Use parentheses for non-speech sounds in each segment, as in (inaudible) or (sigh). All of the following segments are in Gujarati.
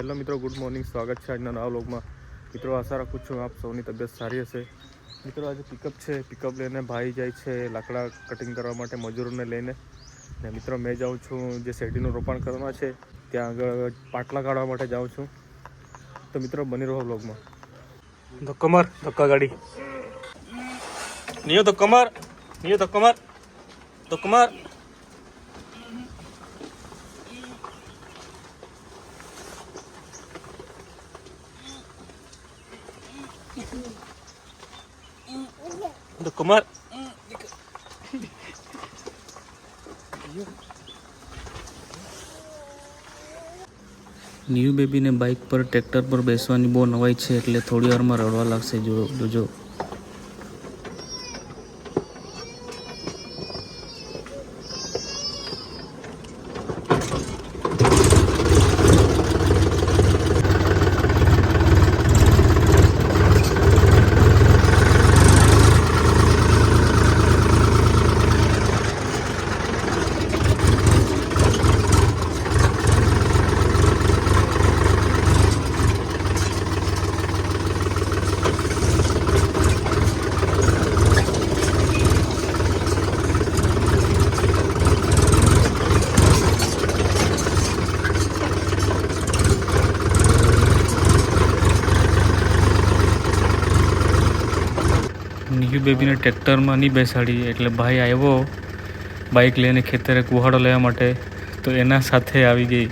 હેલો મિત્રો, ગુડ મોર્નિંગ. સ્વાગત છે આજના નવા વ્લોગમાં. મિત્રો, આશા રાખું છું આપ સૌની તબિયત સારી હશે. મિત્રો, આજે પિકઅપ છે. પિકઅપ લઈને ભાઈ જાય છે લાકડા કટિંગ કરવા માટે મજૂરોને લઈને. ને મિત્રો, મેં જાઉં છું જે શેરડીનું રોપાણ કરવાના છે, ત્યાં આગળ પાટલા કાઢવા માટે જાઉં છું. તો મિત્રો, બની રહો વ્લોગમાં. ધક્કો માર, ધક્કા ગાડી. નિયો ધક્કો માર, નિયો ધક્કો માર ધક્કો માર. ધક્કો ન્યૂ બેબીને બાઇક પર ટ્રેક્ટર પર બેસવાની બહુ નવાઈ છે, એટલે થોડી વારમાં રડવા લાગશે. જો, જોજો ન્યૂ બેબીને ટ્રેક્ટરમાં નહીં બેસાડી એટલે ભાઈ આવ્યો બાઇક લઈને ખેતરે કુહાડો લેવા માટે. તો એના સાથે આવી ગઈ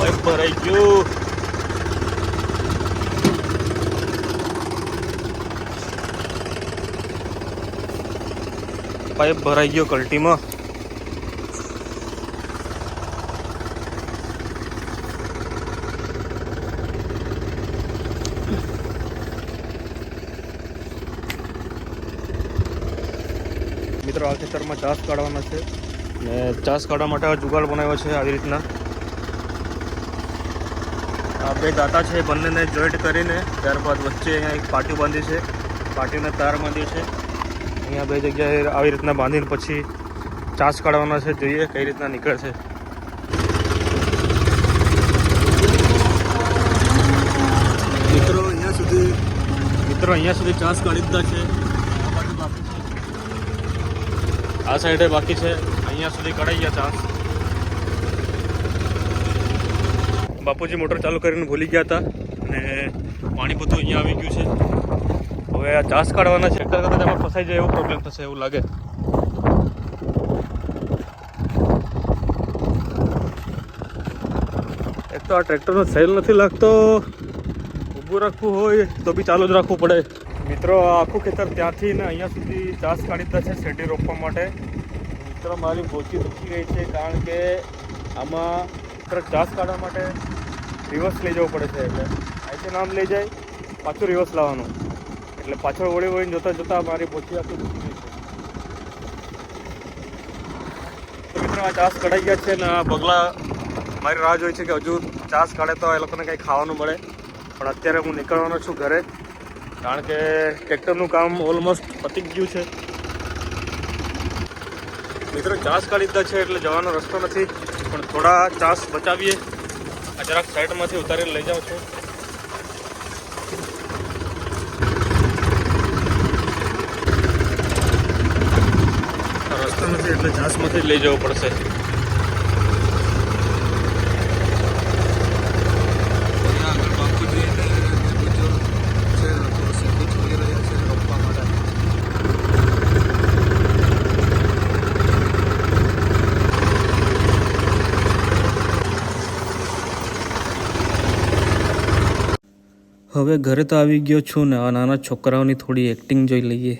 પાઇપ ભરાઈ ગયું. પાઇપ ભરાઈ ગયો કલ્ટીમાં. મિત્રો, આ ખેતરમાં ચાસ કાઢવાના છે. ને ચાસ કાઢવા માટે જુગાડ બનાવ્યો છે આવી રીતના. આ બે દાંતા છે બંનેને જોઈન્ટ કરીને ત્યારબાદ વચ્ચે અહીંયા એક પાટિયું બાંધી છે. પાટિયુંને તાર બાંધી છે. અહીંયા બે જગ્યાએ આવી રીતના બાંધીને પછી ચાસ કાઢવાના છે જોઈએ કઈ રીતના નીકળે છે મિત્રો અહીંયા સુધી મિત્રો અહીંયા સુધી ચાસ કાઢી દીધા છે. આ સાઈડે બાકી છે. અહીંયા સુધી કઢાઈ ગયા ચાસ. બાપુજી મોટર ચાલુ કરીને ભૂલી ગયા હતા અને પાણી બધું અહીંયા આવી ગયું છે. હવે આ ચાસ કાઢવાના છે. એમાં ફસાઈ જાય એવો પ્રોબ્લેમ થશે એવું લાગે. એક તો આ ટ્રેક્ટરનો સેલ નથી લાગતો. ઊભું રાખવું હોય તો બી ચાલુ જ રાખવું પડે. મિત્રો આખું ખેતર ત્યાંથી ને અહીંયા સુધી ચાસ કાઢી દીધા છે શેરડી રોપવા માટે. મિત્રો, મારી બોચી દુખી ગઈ છે કારણ કે આમાં ચાસ કાઢવા માટે રિવર્સ લઈ જવું પડે છે એટલે અહીંથી નામ લઈ જાય, પાછું રિવર્સ લાવવાનું. એટલે પાછળ વળી વળીને જોતાં જોતાં મારી પોચી આખી દુખી છે. મિત્રો, આ ચાસ કઢાઈ ગયા છે ને આ બગલા મારી રાહ જોઈ છે કે હજુ ચાસ કાઢે તો એ લોકોને કંઈ ખાવાનું મળે. પણ અત્યારે હું નીકળવાનો છું ઘરે, કારણ કે ટ્રેક્ટરનું કામ ઓલમોસ્ટ પતી ગયું છે. મિત્રો, ચાસ કાઢી દીધા છે એટલે જવાનો રસ્તો નથી, પણ થોડા ચાસ બચાવીએ. આ જરાક સાઈડમાંથી ઉતારીને લઈ જાઉં છું. રસ્તા નથી, એટલે ઘાસમાંથી જ લઈ જવું પડશે. હવે ઘરે તો આવી ગયો છું ને આ નાના છોકરાઓની થોડી એક્ટિંગ જોઈ લઈએ.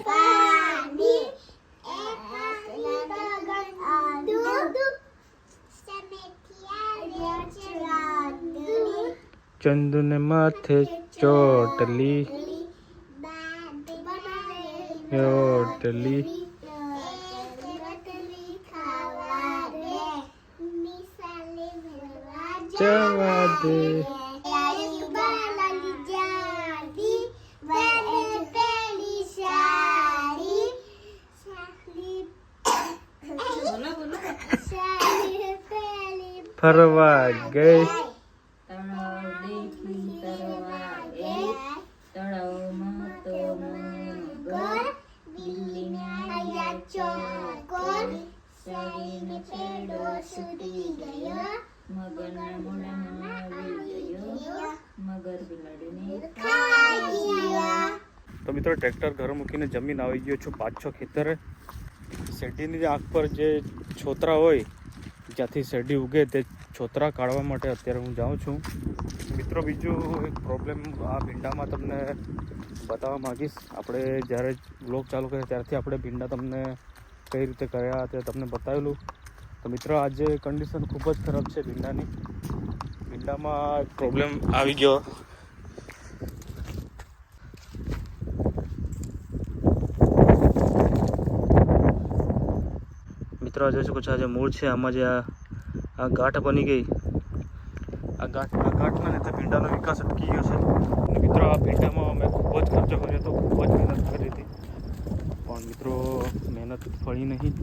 ચંદુને માથે ચોટલી ચોટલી જવા દે ફરવા ગઈ તળાવ દેખી તરવા ગઈ તળાવમાં તો મગર બિલ્લીને આયા ચોકોર શરીરને પેડો છૂટી ગયો મગરના મોઢામાં આવી ગયો મગર બિલાડીને ખાઈ ગઈ? તો મિત્રો, ટ્રેક્ટર ઘર મૂકીને જમીન આવી ગયો છું પાંચ છ ખેતરે. શેરડીની આંખ પર જે છોતરા હોય જ્યાંથી શેરડી ઉગે તે છોતરા કાઢવા માટે અત્યારે હું જાઉં છું. મિત્રો, બીજું એક પ્રોબ્લેમ આ ભીંડામાં તમને બતાવવા માગીશ. આપણે જ્યારે બ્લોગ ચાલુ કર્યા ત્યારથી આપણે ભીંડા તમને કઈ રીતે કર્યા તે તમને બતાવેલું. તો મિત્રો, આજે કન્ડિશન ખૂબ જ ખરાબ છે ભીંડાની. ભીંડામાં પ્રોબ્લેમ આવી ગયો. મિત્રો જોઈ શકો છો આ જે મૂળ છે, આમાં જે આ ગાંઠ બની ગઈ. આ ગાંઠ આ ગાંઠના લીધે ભીંડાનો વિકાસ અટકી ગયો છે. મિત્રો, આ ભીંડામાં અમે ખૂબ જ ખર્ચો કર્યો હતો, ખૂબ જ મહેનત કરી હતી. પણ મિત્રો, મહેનત ફળી નહીં.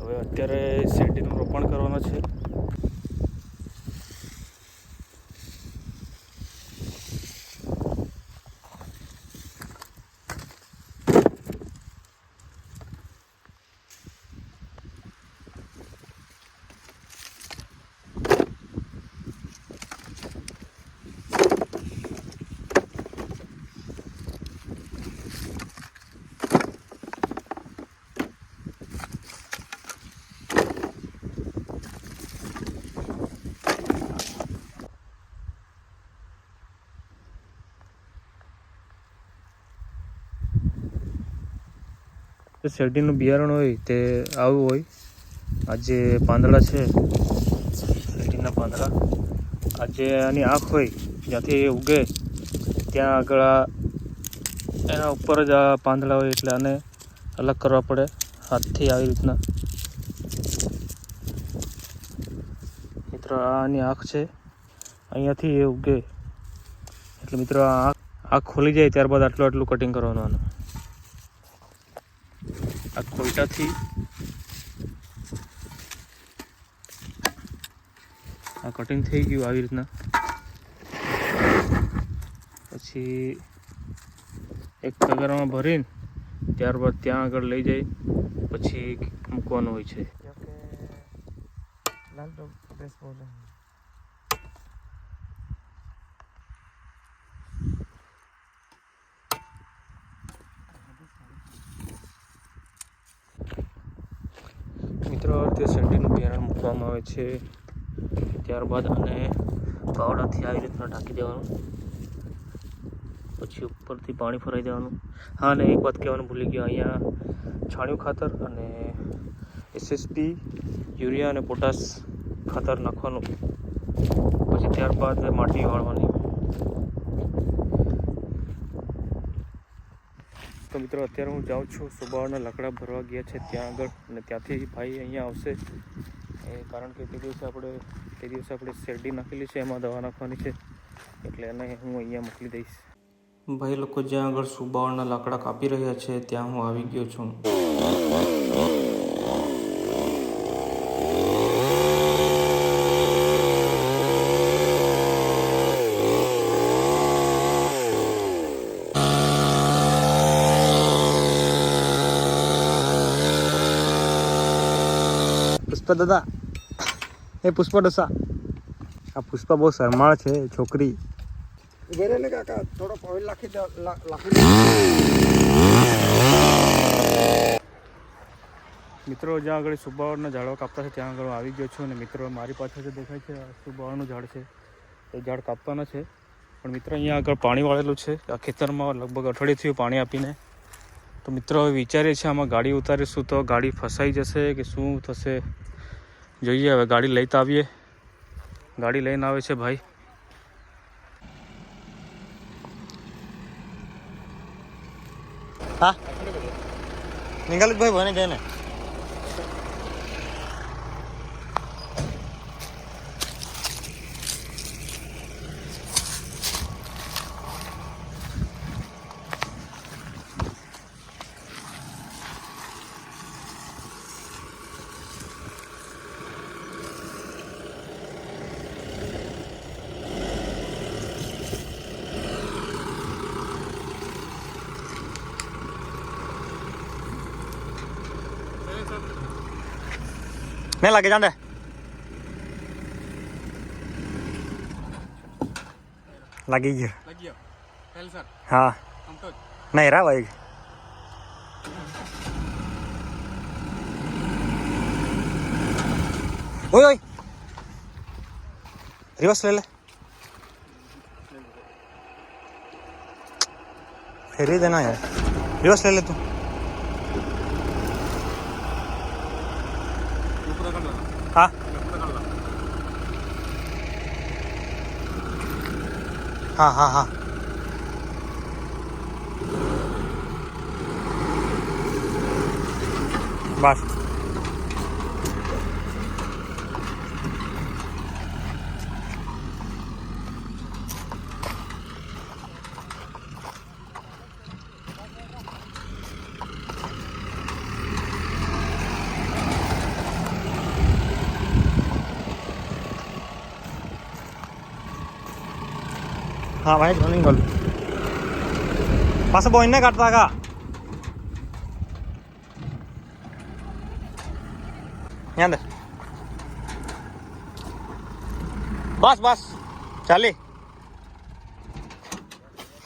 હવે અત્યારે શેરડીનું રોપણ કરવાનું છે. જે શેરડીનું બિયારણ હોય તે આવું હોય. આ જે પાંદડા છે. શેરડીના પાંદડા. આ જે આની આંખ હોય, જ્યાંથી એ ઉગે, ત્યાં આગળ એના ઉપર જ આ પાંદડા હોય એટલે આને અલગ કરવા પડે, હાથથી આવી રીતના. મિત્રો આની આંખ છે. અહીંયાથી એ ઉગે. એટલે મિત્રો આંખ આંખ ખોલી જાય ત્યારબાદ આટલું આટલું કટિંગ કરવાનું આનું. આ આ કટિંગ થઈ ગયું આવી રીતના. પછી એક તગારામાં ભરીને ત્યારબાદ ત્યાં આગળ લઈ જાય પછી મૂકવાનું હોય છે. મિત્રો, તે શેરડીનું બિયારણ મૂકવામાં આવે છે. ત્યારબાદ આને પાવડાથી આવી રીતના ઢાંકી દેવાનું. પછી ઉપરથી પાણી ફરાઈ દેવાનું. હા, અને એક વાત કહેવાનું ભૂલી ગયો. અહીંયા છાણિયું ખાતર અને એસએસપી યુરિયા અને પોટાશ ખાતર નાખવાનું. પછી ત્યારબાદ માટી વાળવાની. તો મિત્રો, અત્યારે હું જાઉં છું. સુબાવાના લાકડા ભરવા ગયા છે ત્યાં આગળ અને ત્યાંથી ભાઈ અહીંયા આવશે. એ કારણ કે તે દિવસે આપણે તે દિવસે આપણે શેરડી નાખેલી છે, એમાં દવા નાખવાની છે. એટલે એને હું અહીંયા મોકલી દઈશ. ભાઈ લોકો જ્યાં આગળ સુબાવાના લાકડા કાપી રહ્યા છે, ત્યાં હું આવી ગયો છું. પુષ્પા દાદા. એ પુષ્પા ડોસા. આ પુષ્પા બહુ શરમાળ છે છોકરી. ઘરે ને કાકા થોડો ઓઇલ નાખી દો લા- નાખી દો. મિત્રો જ્યાં આગળ સુબાવળના ઝાડવા કાપતા છે ત્યાં આગળ હું આવી ગયો છું અને મિત્રો મારી પાછળ જે દેખાય છે સુબાવળનું ઝાડ છે. એ ઝાડ કાપવાના છે. પણ મિત્રો અહીંયા આગળ પાણી વાળેલું છે. આ ખેતરમાં લગભગ અઠવાડિયે થયું પાણી આપીને. તો મિત્રો હવે વિચારીએ છીએ આમાં ગાડી ઉતારીશું તો ગાડી ફસાઈ જશે કે શું થશે? જોઈએ હવે ગાડી લઈ તો આવીએ. ગાડી લઈને આવે છે ભાઈ. હા. નિકાલ ભાઈ, ભણે જાય ને નહીં લાગે જાંડે લાગી ગયો હા નહીં રા ભાઈ ઓય ઓય રિવર્સ લઈ લે ફેરવી દે ના યાર રિવર્સ લઈ લે તું હા હા હા હા બસ હા. ભાઈ રનિંગ ગોલ પાછો બોઈને કાઢતા કા ત્યાં દે બસ બસ ચાલી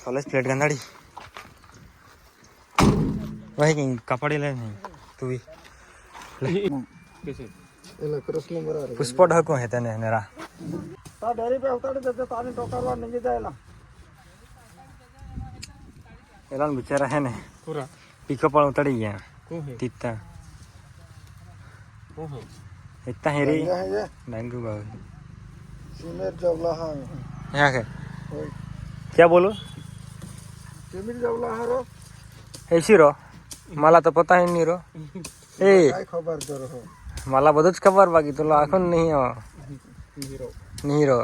કોલેજ પ્લેટ ગંદાડી ભાઈ કઈ કપડી લે નહીં તું બી પુષ્પો ઢકો હે તને નેરા તા ડેરી પે ઉતારી દેતે તાને ટોકારવા નહીં જાયલા પેલા બિચારા હે ને પૂરા પીકો પણ ઉતરી ગયા. તીતા તીતા હેરી ડંગુ બાબુ સિમેર જવલા હા હા કે ક્યાં બોલો? સિમેર જવલા હારો? એસી રો? માલા તો પતા નહીં રો. (laughs) એ. ખબર તો રહો. માલા બધું જ ખબર બાકી તો આખો નહીં હો નહીં રો.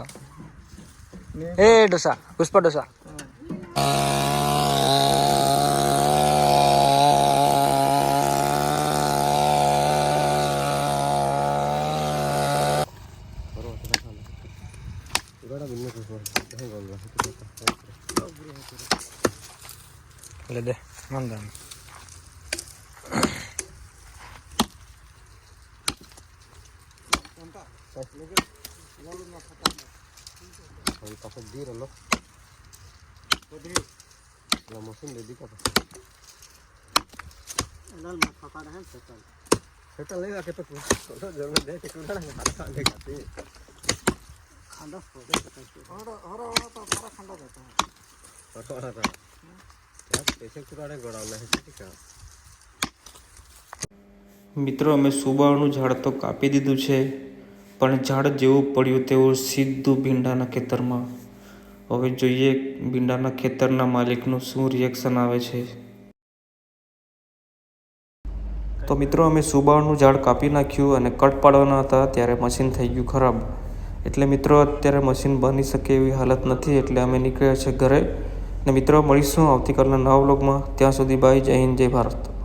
એ ડોસા પુષ્પા ડોસા. Mandan. কাপড় দিয়ে রাখল মশিন দিয়ে দিই কাপড় সেটা নেই রাখে তো জমি দেয় সেটা খাতে খান্ডা হরা হ্যাঁ। হরা তো খান্ডা দেতা হরা হরা મિત્રો, અમે સુબાળનું ઝાડ તો કાપી દીધું છે, પણ ઝાડ જેવું પડ્યું તેવું સીધું ભીંડાના ખેતરમાં. હવે જોઈએ ભીંડાના ખેતરના માલિકનું શું રિએક્શન આવે છે. તો મિત્રો, અમે સુબાળનું ઝાડ કાપી નાખ્યું અને કટ પાડવાના હતા, ત્યારે મશીન થઈ ગયું ખરાબ. એટલે મિત્રો, અત્યારે મશીન બની શકે એવી હાલત નથી, એટલે અમે નીકળ્યા છે ઘરે. ને મિત્રો મળીશું આવતીકાલના નવા વ્લોગમાં. ત્યાં સુધી બાય જય હિન્દ જય ભારત.